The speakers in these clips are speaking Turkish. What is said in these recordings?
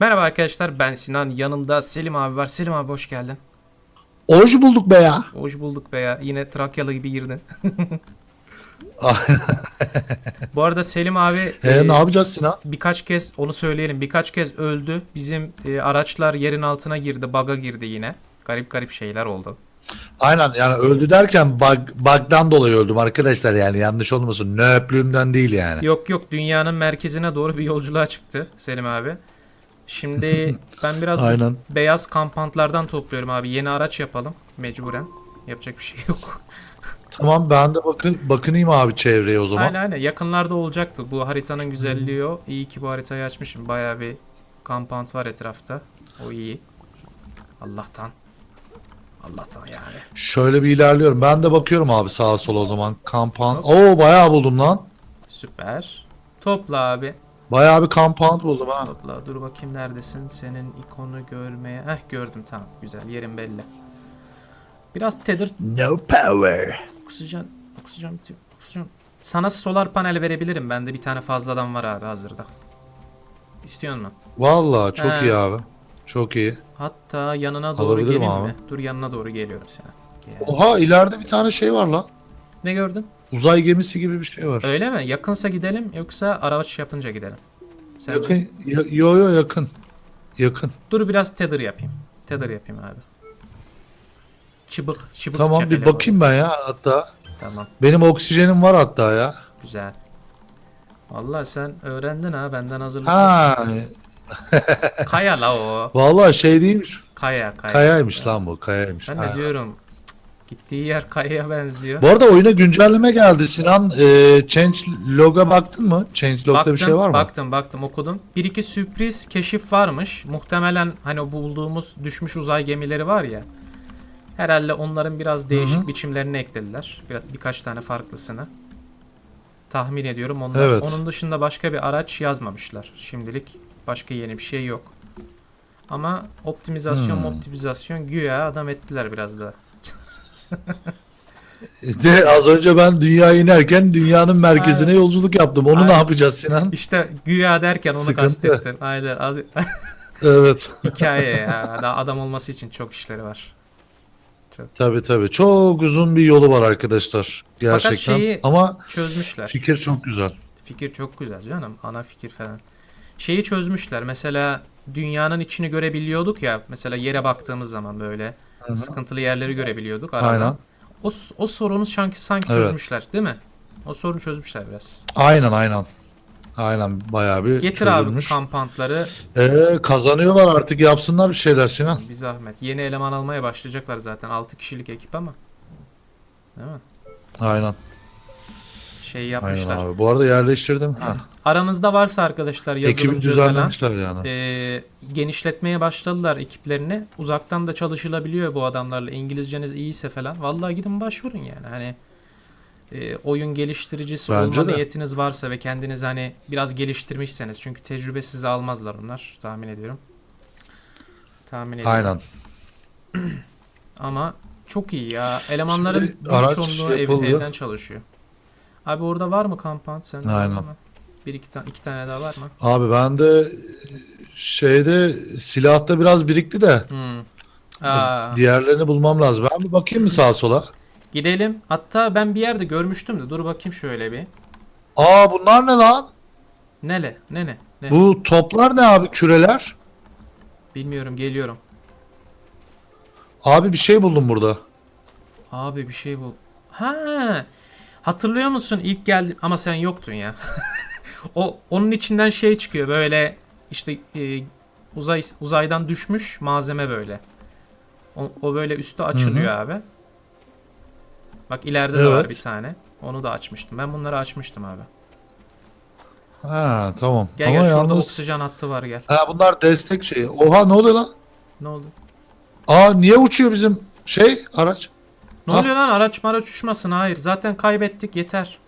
Merhaba arkadaşlar ben Sinan yanımda Selim abi var. Selim abi hoş geldin. Oruç bulduk be ya. Hoş bulduk be ya. Yine Trakyalı gibi girdin. Bu arada Selim abi E, e, ne yapacağız Sinan? birkaç kez onu söyleyelim. Birkaç kez öldü. Bizim e, araçlar yerin altına girdi. Bug'a girdi yine. Garip garip şeyler oldu. Aynen yani öldü derken bug, bug'dan dolayı öldüm arkadaşlar yani yanlış olmasın. Nöplüğümden değil yani. Yok yok dünyanın merkezine doğru bir yolculuğa çıktı Selim abi. Şimdi ben biraz Aynen. beyaz kampantlardan topluyorum abi. Yeni araç yapalım mecburen. Yapacak bir şey yok. Tamam ben de bakın bakınayım abi çevreye o zaman. Aynen aynen yakınlarda olacaktı. Bu haritanın güzelliği o. İyi ki bu haritayı açmışım. Bayağı bir kampant var etrafta. O iyi. Allah'tan. Allah'tan yani. Şöyle bir ilerliyorum. Ben de bakıyorum abi sağa sola o zaman. Compound. Oo bayağı buldum lan. Süper. Topla abi. Bayağı bir compound buldum ha. Topla. Dur bakayım neredesin? Senin ikonu görmeye. Heh gördüm tamam. Güzel. Yerin belli. Biraz tedir No power. oksijen oksijen. Oksijen. Sana solar panel verebilirim. Bende bir tane fazladan var abi hazırda. İstiyor musun? Vallahi çok He. iyi abi. Çok iyi. Hatta yanına doğru Alabilirim geleyim abi. mi? Dur yanına doğru geliyorum sana. Gel. Oha ileride bir tane şey var lan. Ne gördün? Uzay gemisi gibi bir şey var. Öyle mi? Yakınsa gidelim yoksa araç yapınca gidelim. Sen Yakın. Ya- Yo yo yakın. Yakın. Dur biraz tether yapayım. Tether yapayım abi. Çıbık, çıbık Tamam bir bakayım ben ya hatta. Tamam, Benim oksijenim var hatta ya. güzel. Vallahi sen öğrendin ha benden hazırlıklısın. Ha, Kaya la o. vallahi şey değilmiş. Kaya, kaya. Kayaymış lan bu, kayaymış. Ben Ha. de diyorum cık, gittiği yer kayaya benziyor. Bu arada oyuna güncelleme geldi. Sinan e, change log'a baktın mı? Change log'da bir şey var mı? Baktım, baktım, okudum. Bir iki sürpriz keşif varmış. Muhtemelen hani o bulduğumuz düşmüş uzay gemileri var ya. Herhalde onların biraz değişik Hı hı. biçimlerini eklediler. Biraz birkaç tane farklısını. Tahmin ediyorum onlar. Evet. Onun dışında başka bir araç yazmamışlar. Şimdilik başka yeni bir şey yok. Ama optimizasyon, Hmm. optimizasyon güya adam ettiler biraz da. De az önce ben dünyaya inerken dünyanın merkezine Aynen. yolculuk yaptım. Onu Aynen. ne yapacağız Sinan? İşte güya derken onu Sıkıntı. kastettim. Aynen. Az- Evet. Hikaye ya. Daha adam olması için çok işleri var. tabii tabii. Çok uzun bir yolu var arkadaşlar. Gerçekten. şeyi- Ama Çözmüşler. fikir çok güzel. Fikir çok güzel canım. Ana fikir falan. Şeyi çözmüşler. Mesela dünyanın içini görebiliyorduk ya. Mesela yere baktığımız zaman böyle hı. sıkıntılı yerleri görebiliyorduk. Aradan. Aynen. O, o sorunu sanki sanki Evet. çözmüşler değil mi? O sorunu çözmüşler biraz. Aynen aynen. Aynen bayağı bir Getir abi çözülmüş. kampantları Ee, kazanıyorlar artık yapsınlar bir şeyler Sinan. bir zahmet. Yeni eleman almaya başlayacaklar zaten. 6 kişilik ekip ama. Değil mi? Aynen. Şey Aynen yapmışlar. abi. Bu arada yerleştirdim. Ha. Aranızda varsa arkadaşlar Ekibi yazılımcı falan düzenlemişler yani. e, genişletmeye başladılar ekiplerini. Uzaktan da çalışılabiliyor bu adamlarla. İngilizceniz iyiyse falan. Vallahi gidin başvurun yani. Hani e, oyun geliştiricisi Bence olma de. niyetiniz varsa ve kendiniz hani biraz geliştirmişseniz. Çünkü tecrübe sizi almazlar onlar tahmin ediyorum. Tahmin ediyorum. Aynen. Ama çok iyi ya. Elemanların Şimdi büyük araç çoğunluğu ev- yapıldı. evden çalışıyor. Abi orada var mı kampant? Sen Aynen. mı? Bir iki, ta- iki tane daha var mı? Abi ben de şeyde silahta biraz birikti de Hmm. Aa, diğerlerini bulmam lazım. Ben bir bakayım mı sağa sola? gidelim. Hatta ben bir yerde görmüştüm de. Dur bakayım şöyle bir. Aa bunlar ne lan? Nele? Ne ne? Ne? Bu toplar ne abi? Küreler? Bilmiyorum geliyorum. Abi bir şey buldum burada. Abi bir şey bu. Ha. Hatırlıyor musun ilk geldi ama sen yoktun ya. o onun içinden şey çıkıyor böyle işte e, uzay uzaydan düşmüş malzeme böyle. O, o böyle üstü açılıyor abi. Bak ileride de var Evet. bir tane. Onu da açmıştım. Ben bunları açmıştım abi. Ha tamam. Gel Ama gel şurada yalnız oksijen hattı var gel. ha, bunlar destek şeyi. Oha ne oluyor lan? Ne oldu? Aa niye uçuyor bizim şey araç? Ne Ha. oluyor lan araç maraç uçmasın hayır. Zaten kaybettik yeter.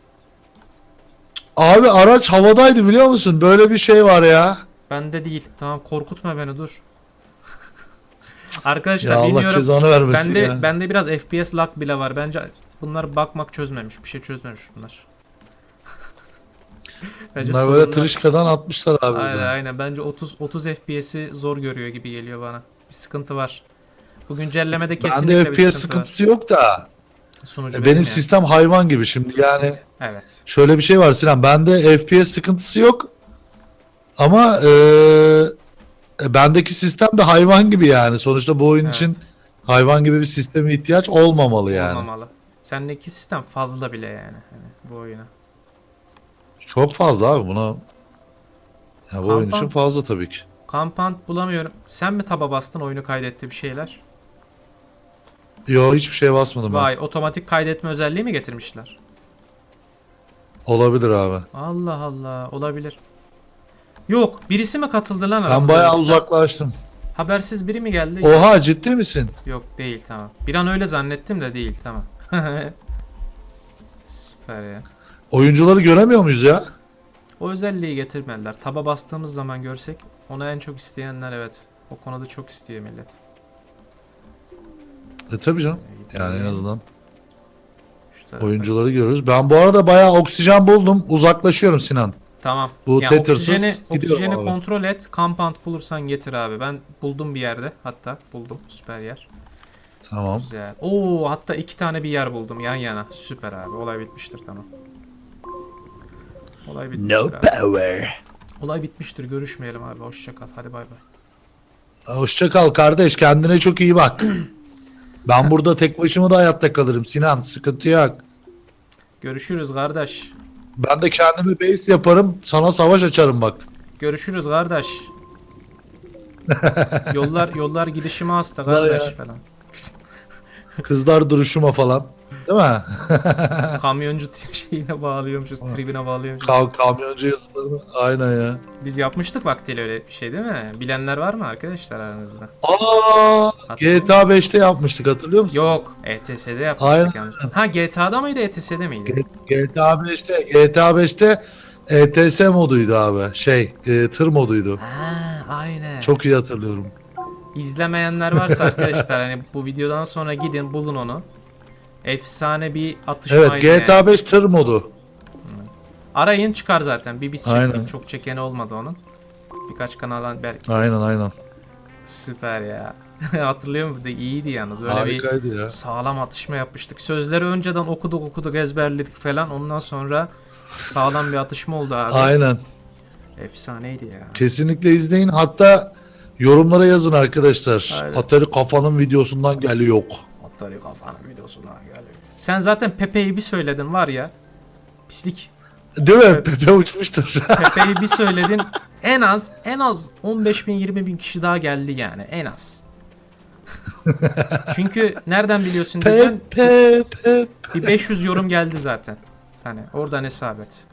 Abi araç havadaydı biliyor musun? Böyle bir şey var ya. Bende değil. Tamam korkutma beni dur. Arkadaşlar Ya Allah bilmiyorum. cezanı vermesin Bende ya. bende biraz FPS lag bile var. Bence bunlar bakmak çözmemiş. Bir şey çözmemiş bunlar. Bence Bunlar böyle tırışkadan atmışlar abi Aynen bize. aynen. Bence 30 30 FPS'i zor görüyor gibi geliyor bana. Bir sıkıntı var. Bu güncellemede kesinlikle Bende bir FPS sıkıntı sıkıntısı yok da. Sunucu benim benim yani. sistem hayvan gibi şimdi yani Evet. şöyle bir şey var Sinan bende FPS sıkıntısı yok ama e, e, bendeki sistem de hayvan gibi yani sonuçta bu oyun Evet. için hayvan gibi bir sisteme ihtiyaç olmamalı yani. Olmamalı. Sendeki sistem fazla bile yani hani bu oyuna. Çok fazla abi buna ya bu oyun Kampan- için fazla tabii ki. Compound bulamıyorum. Sen mi taba bastın oyunu kaydetti bir şeyler? Yo hiçbir şeye basmadım ben. Vay otomatik kaydetme özelliği mi getirmişler? Olabilir abi. Allah Allah olabilir. Yok birisi mi katıldı lan Ben aramıza bayağı yoksa uzaklaştım. Habersiz biri mi geldi? Oha ciddi misin? Yok değil tamam. Bir an öyle zannettim de değil tamam. Süper ya. Oyuncuları göremiyor muyuz ya? O özelliği getirmediler. Taba bastığımız zaman görsek onu en çok isteyenler evet. O konuda çok istiyor millet. E tabii canım. Yani en azından oyuncuları görürüz. Ben bu arada bayağı oksijen buldum. Uzaklaşıyorum Sinan. Tamam. Bu Ya tethersız oksijeni, oksijeni abi. kontrol et. Compound bulursan getir abi. Ben buldum bir yerde. Hatta buldum. Süper yer. Tamam. Güzel. Oo hatta iki tane bir yer buldum yan yana. Süper abi. Olay bitmiştir tamam. Olay bitmiştir abi. power. Olay bitmiştir. Görüşmeyelim abi. Hoşça kal. Hadi bay bay. Hoşça kal kardeş. Kendine çok iyi bak. ben burada tek başıma da hayatta kalırım Sinan. Sıkıntı yok. Görüşürüz kardeş. Ben de kendime base yaparım. Sana savaş açarım bak. Görüşürüz kardeş. yollar yollar gidişime hasta kardeş falan. Kızlar duruşuma falan. Değil mi? Kamyoncu şeyine bağlıyormuşuz, tribine bağlıyormuşuz. Kam kamyoncu yazılarını. Aynen ya. Biz yapmıştık vaktiyle öyle bir şey değil mi? Bilenler var mı arkadaşlar aranızda? Aa, Hatırlıyor GTA 5'te yapmıştık hatırlıyor musun? Yok, ETS'de yapmıştık Aynen. Ha GTA'da mıydı, ETS'de miydi? GTA 5'te GTA 5'te ETS moduydu abi. Şey, e, tır moduydu. Ha, aynen. Çok iyi hatırlıyorum. İzlemeyenler varsa arkadaşlar hani bu videodan sonra gidin bulun onu. Efsane bir atışmaydı. Evet, yani. GTA 5 tır modu. Arayın çıkar zaten. Bir biz Aynen. çektik. Çok çekeni olmadı onun. Birkaç kanaldan belki. Aynen aynen. Süper ya. Hatırlıyor musun? İyiydi yalnız. Öyle bir Harikaydı ya. sağlam atışma yapmıştık. Sözleri önceden okuduk okuduk ezberledik falan. Ondan sonra sağlam bir atışma oldu abi. Aynen. Efsaneydi ya. Kesinlikle izleyin. Hatta yorumlara yazın arkadaşlar. Aynen. Atari kafanın videosundan geliyor. Atari kafanın videosuna geliyor. Sen zaten Pepe'yi bir söyledin var ya. Pislik. Değil mi? Pepe uçmuştur. Pepe'yi bir söyledin. En az en az 15 bin 20 bin kişi daha geldi yani. En az. Çünkü nereden biliyorsun diyeceksin. Pepe Pepe. Bir 500 yorum geldi zaten. Hani oradan hesap et.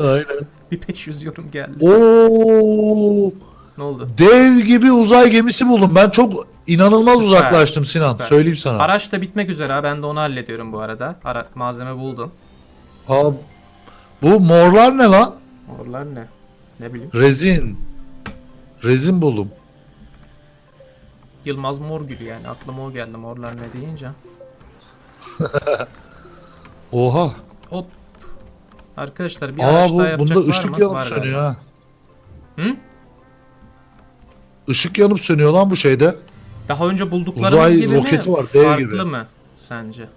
Aynen. Bir 500 yorum geldi. Oo! Ne oldu? Dev gibi uzay gemisi buldum. Ben çok inanılmaz Süper, uzaklaştım Sinan. süper. Söyleyeyim sana. Araç da bitmek üzere ha. Ben de onu hallediyorum bu arada. Ara malzeme buldum. Aa, bu morlar ne lan? Oralar ne? Ne bileyim. Rezin. Rezin buldum. Yılmaz Morgül yani. Aklıma o geldi. Morlar ne deyince. Oha. Hop. Arkadaşlar bir Aa araç bu daha yapacak bunda var ışık mı? yanıp Var sönüyor galiba. ha. Hı? Işık yanıp sönüyor lan bu şeyde. Daha önce bulduklarımız Uzay gibi roketi mi? var, dev Farklı gibi. mı sence?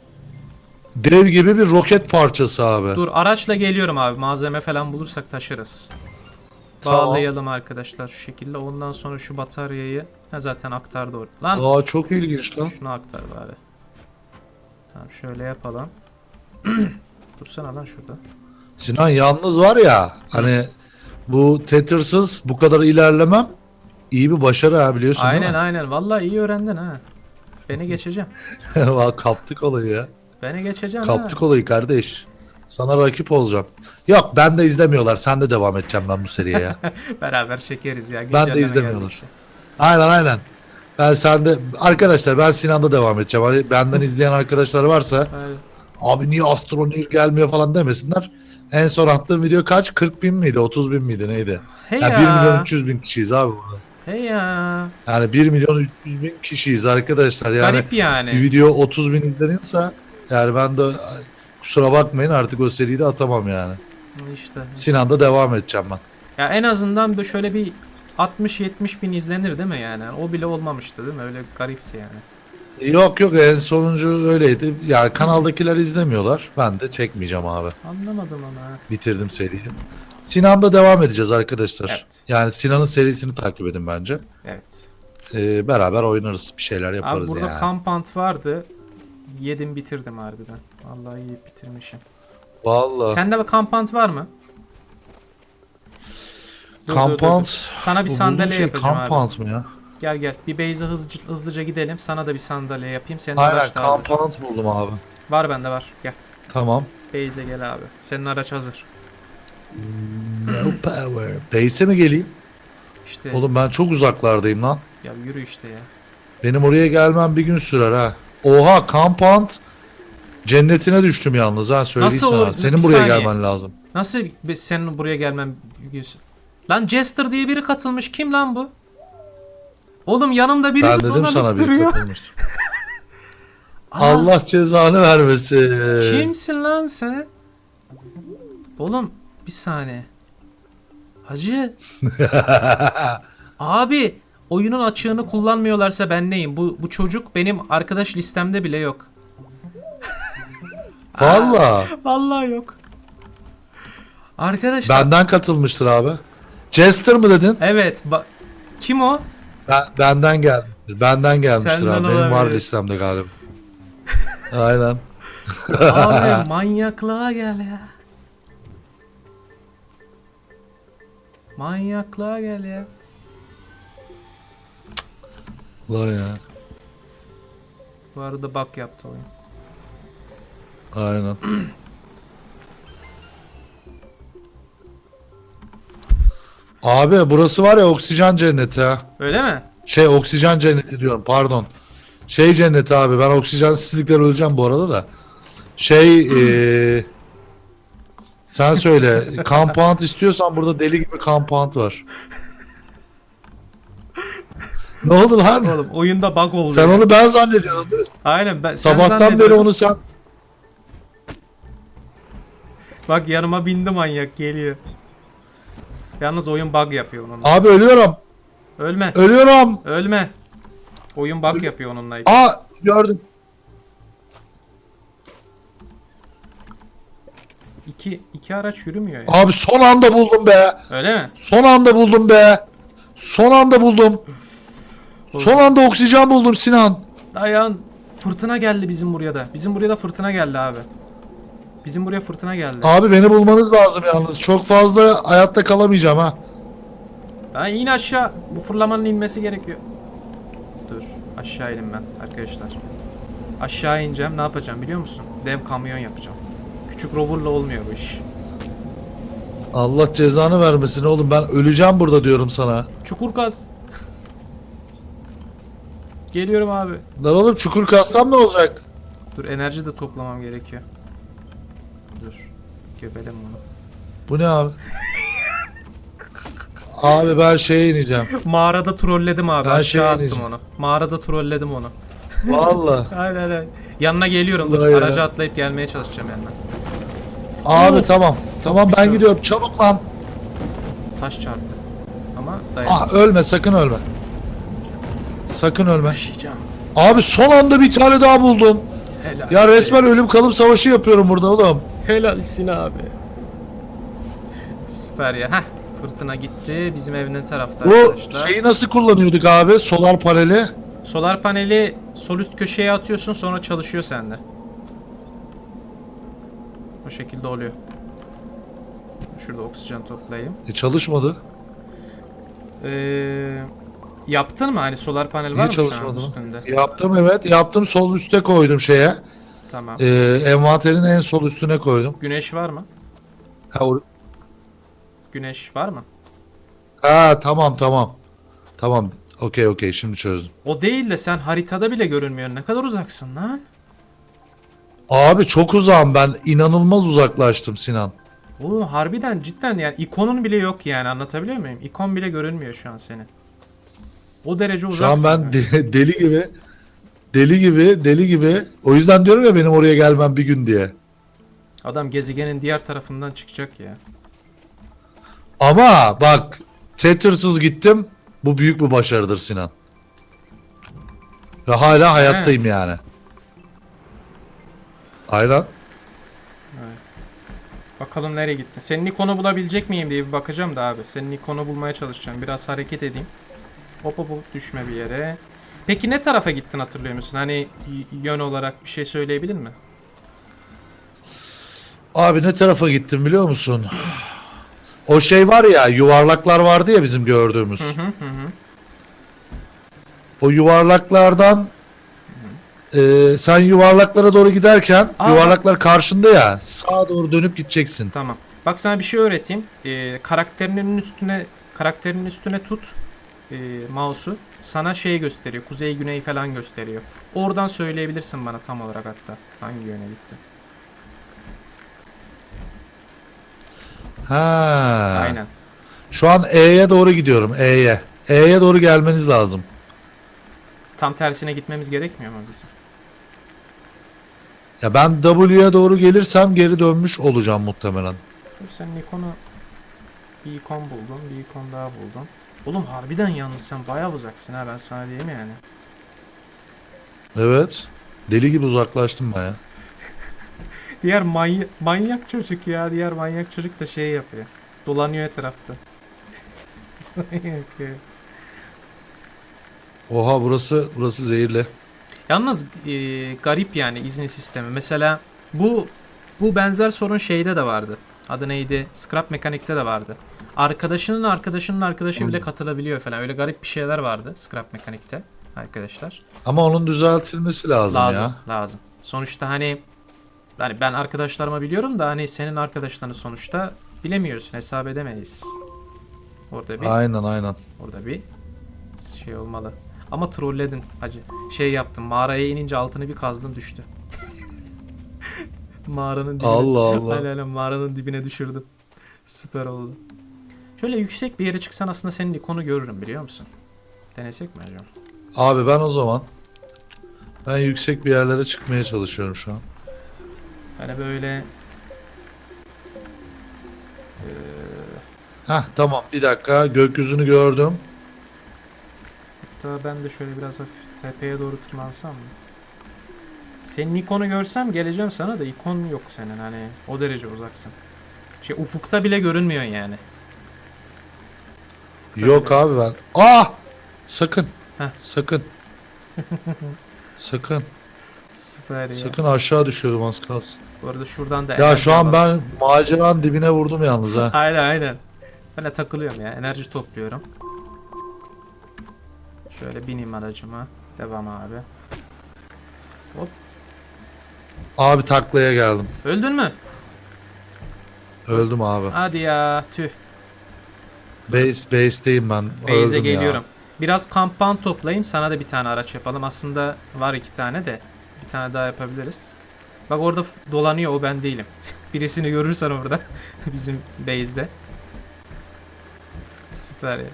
Dev gibi bir roket parçası abi. Dur araçla geliyorum abi. Malzeme falan bulursak taşırız. Tamam. Bağlayalım arkadaşlar şu şekilde. Ondan sonra şu bataryayı ha zaten aktardı orada. Lan Aa çok ilginç lan. şunu aktar bari. Tamam şöyle yapalım. Dursana lan şurada. Sinan yalnız var ya hani bu tethersız bu kadar ilerlemem iyi bir başarı ha biliyorsun Aynen değil aynen. Vallahi iyi öğrendin ha. Beni geçeceğim. mi? Kaptık olayı ya. Beni geçeceğim Kaptık ha. olayı kardeş. Sana rakip olacağım. Yok ben de izlemiyorlar. Sen de devam edeceğim ben bu seriye ya. Beraber çekeriz ya. Ben de izlemiyorlar. geldikçe. aynen aynen. Ben sende arkadaşlar ben Sinan'da devam edeceğim. Hani benden izleyen arkadaşlar varsa Aynen. abi niye Astroneer gelmiyor falan demesinler. En son attığım video kaç? 40 bin miydi? 30 bin miydi? Neydi? Hey Yani ya. 1 milyon 300 bin kişiyiz abi burada. Hey ya. Yani 1 milyon 300 bin kişiyiz arkadaşlar. Yani Garip yani. bir video 30 bin izleniyorsa yani ben de kusura bakmayın artık o seriyi de atamam yani. İşte. Sinan'da devam edeceğim ben. Ya en azından bir şöyle bir 60-70 bin izlenir değil mi yani? O bile olmamıştı değil mi? Öyle garipti yani. Yok yok en sonuncu öyleydi. Yani kanaldakiler izlemiyorlar. Ben de çekmeyeceğim abi. Anlamadım ha. Bitirdim seriyi. Sinan'da devam edeceğiz arkadaşlar. Evet. Yani Sinan'ın serisini takip edin bence. Evet. Ee, beraber oynarız. Bir şeyler Abi yaparız burada yani. Compound vardı. Yedim bitirdim harbiden. Vallahi yiyip bitirmişim. Vallahi. Sende bir Compound var mı? Dur, dur, dur. Sana bir Bu sandalye şey yapacağım abi. Compound mı ya? Gel gel. Bir base'e hızlıca, hızlıca gidelim. Sana da bir sandalye yapayım. Senin Aynen araç da hazır. Compound buldum abi. Var bende var. Gel. Tamam. Base'e gel abi. Senin araç hazır. Power. Base'e mi geleyim? İşte Oğlum ben çok uzaklardayım lan. ya yürü işte ya. Benim oraya gelmem bir gün sürer ha. Oha Compound cennetine düştüm yalnız ha söyleyeyim Nasıl sana. olur? Senin Bir buraya saniye. gelmen lazım. Nasıl bir- senin buraya gelmem biliyorsun? Lan Jester diye biri katılmış. Kim lan bu? Oğlum yanımda biri Ben dedim sana bir duruyor. katılmış. Allah cezanı vermesin. Kimsin lan sen? Oğlum bir saniye. Hacı. Abi oyunun açığını kullanmıyorlarsa ben neyim? Bu, bu çocuk benim arkadaş listemde bile yok. Valla. Vallahi yok. Arkadaşlar. Benden katılmıştır abi. Jester mı dedin? Evet. Kim o? Ben, benden gelmiştir. Benden gelmiştir Senden abi. Benim var listemde galiba. Aynen. Abi manyaklığa gel ya. Manyaklığa gel ya. Ulan ya. Bu arada bak yaptı oyun. Aynen. Abi burası var ya oksijen cenneti ha. Öyle mi? Şey oksijen cenneti diyorum pardon. Şey cenneti abi ben oksijensizlikten öleceğim bu arada da. Şey eee sen söyle compound istiyorsan burada deli gibi compound var. ne oldu lan? Oğlum oyunda bug oldu. Sen onu ben zannediyordun. değil mi? Aynen ben sen Sabahtan beri zannediyordun. onu sen Bak yanıma bindi manyak geliyor. Yalnız oyun bug yapıyor onunla. Abi ölüyorum. Ölme. Ölüyorum. Ölme. Oyun bug yapıyor onunla. Aa gördüm. İki, iki araç yürümüyor ya. Abi son anda buldum be. Öyle mi? Son anda buldum be. Son anda buldum. Son anda oksijen buldum Sinan. Dayan. Fırtına geldi bizim buraya da. Bizim buraya da fırtına geldi abi. Bizim buraya fırtına geldi. Abi beni bulmanız lazım yalnız. Çok fazla hayatta kalamayacağım ha. Ben in aşağı. Bu fırlamanın inmesi gerekiyor. Dur. Aşağı inim ben arkadaşlar. Aşağı ineceğim. Ne yapacağım biliyor musun? Dev kamyon yapacağım. Küçük roverla olmuyor bu iş. Allah cezanı vermesin oğlum ben öleceğim burada diyorum sana. Çukur kaz. Geliyorum abi. Lan oğlum çukur kassam ne olacak? Dur enerji de toplamam gerekiyor. Dur. Göbelim bunu. Bu ne abi? abi ben şeye ineceğim. Mağarada trolledim abi. Ben Aşağı şey attım diyeceğim. onu. Mağarada trolledim onu. Valla. Aynen aynen. Yanına geliyorum. Dur. Ya. Araca atlayıp gelmeye çalışacağım yanına. Abi Of. tamam. Tamam ben gidiyorum çabuk lan. Taş çarptı. Ama dayan. Ah ölme sakın ölme. Sakın ölme. Yaşayacağım. Abi son anda bir tane daha buldum. Helal. Ya resmen ölüm kalım savaşı yapıyorum burada oğlum. Helalsin abi. Süper ya. Heh. Fırtına gitti. Bizim evin ne tarafta Bu arkadaşlar. şeyi nasıl kullanıyorduk abi? Solar paneli. Solar paneli sol üst köşeye atıyorsun sonra çalışıyor sende. O şekilde oluyor. Şurada oksijen toplayayım. E, çalışmadı. Ee, yaptın mı? Hani solar panel var Niye mı şu an çalışmadı? üstünde? Yaptım evet. Yaptım sol üste koydum şeye. Tamam. E, envanterin en sol üstüne koydum. Güneş var mı? Ha, or- Güneş var mı? ha tamam tamam. Tamam. Okey okey şimdi çözdüm. O değil de sen haritada bile görünmüyor. Ne kadar uzaksın lan? Abi çok uzağım ben. inanılmaz uzaklaştım Sinan. Oğlum harbiden cidden yani ikonun bile yok yani anlatabiliyor muyum? İkon bile görünmüyor şu an senin. O derece Şu an ben de- deli gibi deli gibi deli gibi o yüzden diyorum ya benim oraya gelmem bir gün diye. Adam gezegenin diğer tarafından çıkacak ya. Ama bak Tetris'siz gittim. Bu büyük bir başarıdır Sinan. Ve hala hayattayım yani. Aynen. Bakalım nereye gitti. Senin ikonu bulabilecek miyim diye bir bakacağım da abi. Senin ikonu bulmaya çalışacağım. Biraz hareket edeyim. Hop hop hop düşme bir yere. Peki ne tarafa gittin hatırlıyor musun? Hani yön olarak bir şey söyleyebilir mi? Abi ne tarafa gittim biliyor musun? O şey var ya yuvarlaklar vardı ya bizim gördüğümüz. Hı hı. hı. O yuvarlaklardan e, sen yuvarlaklara doğru giderken Aa. yuvarlaklar karşında ya sağa doğru dönüp gideceksin. Tamam. Bak sana bir şey öğreteyim. Ee, karakterinin üstüne karakterinin üstüne tut e, mouse'u. Sana şey gösteriyor. Kuzey güney falan gösteriyor. Oradan söyleyebilirsin bana tam olarak hatta. Hangi yöne gitti. Ha. Aynen. Şu an E'ye doğru gidiyorum. E'ye. E'ye doğru gelmeniz lazım. Tam tersine gitmemiz gerekmiyor mu bizim? Ya ben W'ye doğru gelirsem geri dönmüş olacağım muhtemelen. Dur sen ikonu bir ikon buldun, bir ikon daha buldun. Oğlum harbiden yalnız sen bayağı uzaksın ha ben sana diyeyim yani. Evet. Deli gibi uzaklaştım baya. Diğer manyak, manyak çocuk ya, diğer manyak çocuk da şey yapıyor. Dolanıyor etrafta. Manyak ya. Oha burası burası zehirli. Yalnız e, garip yani izin sistemi. Mesela bu bu benzer sorun şeyde de vardı. Adı neydi? Scrap Mekanik'te de vardı. Arkadaşının arkadaşının arkadaşı bile katılabiliyor falan. Öyle garip bir şeyler vardı Scrap Mekanik'te arkadaşlar. Ama onun düzeltilmesi lazım, lazım, ya. lazım. Sonuçta hani hani ben arkadaşlarıma biliyorum da hani senin arkadaşlarını sonuçta bilemiyorsun, hesap edemeyiz. Orada bir Aynen aynen. Orada bir şey olmalı. Ama trolledin hacı. Şey yaptım mağaraya inince altını bir kazdım düştü. mağaranın dibine. Allah Allah. Aynen aynen mağaranın dibine düşürdüm. Süper oldu. Şöyle yüksek bir yere çıksan aslında senin ikonu görürüm biliyor musun? Denesek mi acaba? Abi ben o zaman ben yüksek bir yerlere çıkmaya çalışıyorum şu an. Hani böyle Heh tamam bir dakika gökyüzünü gördüm. Hatta ben de şöyle biraz hafif tepeye doğru tırmansam mı? Senin ikonu görsem geleceğim sana da ikon yok senin hani o derece uzaksın. Şey ufukta bile görünmüyorsun yani. Yok abi ben. Ah! Sakın. Heh. Sakın. Sakın. Süper ya. Sakın aşağı düşüyordum az kalsın. Bu arada şuradan da Ya şu an alalım. ben maceranın dibine vurdum yalnız ha. Aynen aynen. Ben de takılıyorum ya. Enerji topluyorum. Şöyle bineyim aracıma. Devam abi. Abi taklaya geldim. Öldün mü? Öldüm abi. Hadi ya. Tüh. Base base'teyim ben. Öldüm geliyorum. Biraz kampan toplayayım. Sana da bir tane araç yapalım. Aslında var iki tane de. Bir tane daha yapabiliriz. Bak orada dolanıyor o ben değilim. Birisini görürsen orada. Bizim base'de. Süper ya.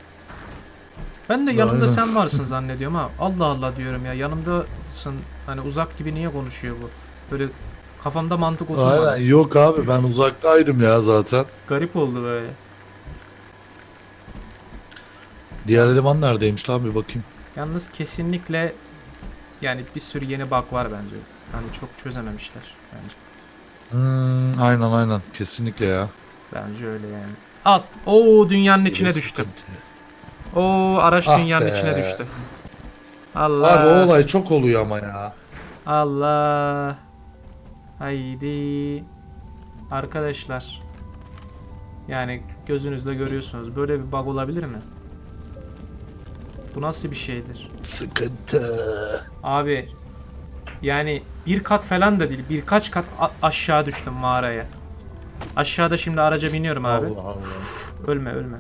Ben de yanımda sen varsın zannediyorum ha. Allah Allah diyorum ya. Yanımdasın. Hani uzak gibi niye konuşuyor bu? Böyle kafamda mantık oturmadı. Aynen yok abi ben uzaktaydım ya zaten. Garip oldu böyle. Diğer eleman neredeymiş lan bir bakayım. Yalnız kesinlikle yani bir sürü yeni bug var bence. Hani çok çözememişler bence. Hmm, aynen aynen kesinlikle ya. Bence öyle yani. Al. Oo dünyanın içine düştüm. sıkıntı. Oo araç Ah dünyanın be. içine düştü. Allah. Abi o olay çok oluyor ama ya. Allah. Haydi. Arkadaşlar. Yani gözünüzle görüyorsunuz. Böyle bir bug olabilir mi? Bu nasıl bir şeydir? Sıkıntı. Abi yani bir kat falan da değil birkaç kat a- aşağı düştüm mağaraya. Aşağıda şimdi araca biniyorum abi. Allah Allah. Ölme ölme.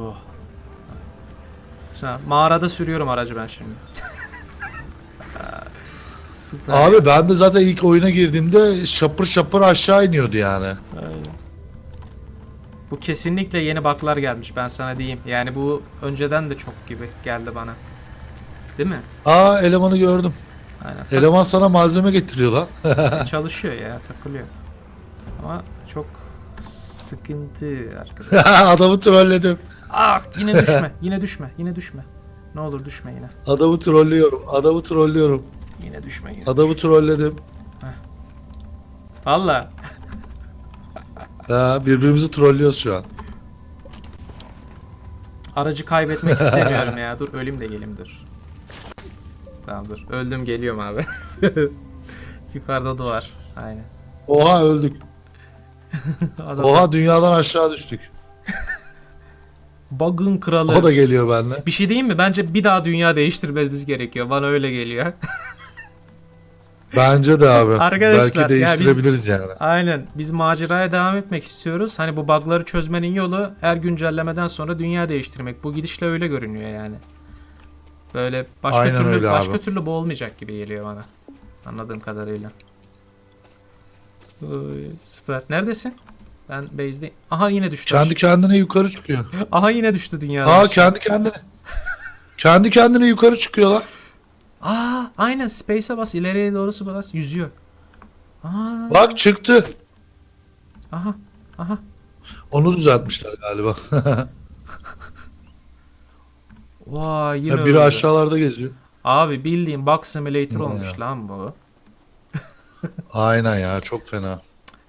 Oh. Güzel. Mağarada sürüyorum aracı ben şimdi. Süper. Abi ben de zaten ilk oyuna girdiğimde şapır şapır aşağı iniyordu yani. Aynen. Bu kesinlikle yeni bug'lar gelmiş ben sana diyeyim. Yani bu önceden de çok gibi geldi bana. Değil mi? Aa elemanı gördüm. Aynen. Eleman sana malzeme getiriyor lan. Çalışıyor ya takılıyor. Ama çok sıkıntı arkadaş. Adamı trolledim. Ah yine düşme yine düşme yine düşme. Ne olur düşme yine. Adamı trollüyorum. Adamı trollüyorum. Yine düşme yine. Adamı trolledim. Valla. Ha, birbirimizi trollüyoruz şu an. Aracı kaybetmek istemiyorum ya. Dur ölüm de geleyim dur. Tamam dur. Öldüm geliyorum abi. Yukarıda duvar. Aynen. Oha öldük. Adam Oha dünyadan aşağı düştük. Bug'ın kralı. O da geliyor benimle. Bir şey diyeyim mi? Bence bir daha dünya değiştirmemiz gerekiyor. Bana öyle geliyor. Bence de abi. Arkadaşlar, Belki ya biz- değiştirebiliriz yani. Aynen. Biz maceraya devam etmek istiyoruz. Hani bu bug'ları çözmenin yolu her güncellemeden sonra dünya değiştirmek. Bu gidişle öyle görünüyor yani. Böyle başka Aynen türlü başka abi. türlü bu olmayacak gibi geliyor bana. Anladığım kadarıyla. Oy, süper. Neredesin? Ben base'deyim. Aha yine düştü. Kendi kendine yukarı çıkıyor. Aha yine düştü dünya. Aa kendi kendine. Kendi kendine yukarı çıkıyor lan. Aa aynen space'e bas ileriye doğrusu bas yüzüyor. Aa, Bak çıktı. aha aha. Onu düzeltmişler galiba. Vay yine Ya biri öldü. aşağılarda geziyor. Abi bildiğin Bug Simulator Ne olmuş ya? lan bu. Aynen ya çok fena.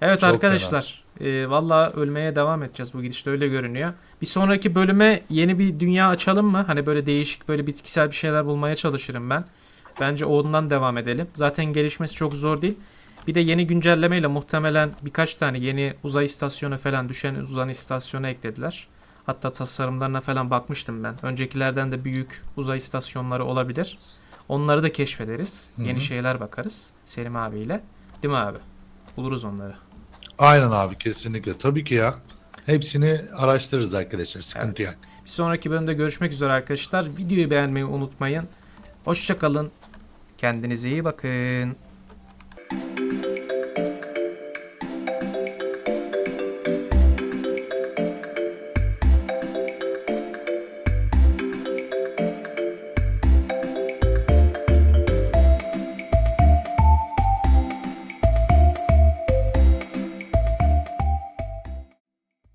Evet Çok arkadaşlar. E, Valla ölmeye devam edeceğiz bu gidişle öyle görünüyor. Bir sonraki bölüme yeni bir dünya açalım mı? Hani böyle değişik böyle bitkisel bir şeyler bulmaya çalışırım ben. Bence ondan devam edelim. Zaten gelişmesi çok zor değil. Bir de yeni güncellemeyle muhtemelen birkaç tane yeni uzay istasyonu falan düşen uzay istasyonu eklediler. Hatta tasarımlarına falan bakmıştım ben. Öncekilerden de büyük uzay istasyonları olabilir. Onları da keşfederiz. Hı Yeni şeyler bakarız Selim abiyle. Değil mi abi? Buluruz onları. Aynen abi kesinlikle. Tabii ki ya. Hepsini araştırırız arkadaşlar. Sıkıntı Evet. yok. Bir sonraki bölümde görüşmek üzere arkadaşlar. Videoyu beğenmeyi unutmayın. Hoşçakalın. Kendinize iyi bakın.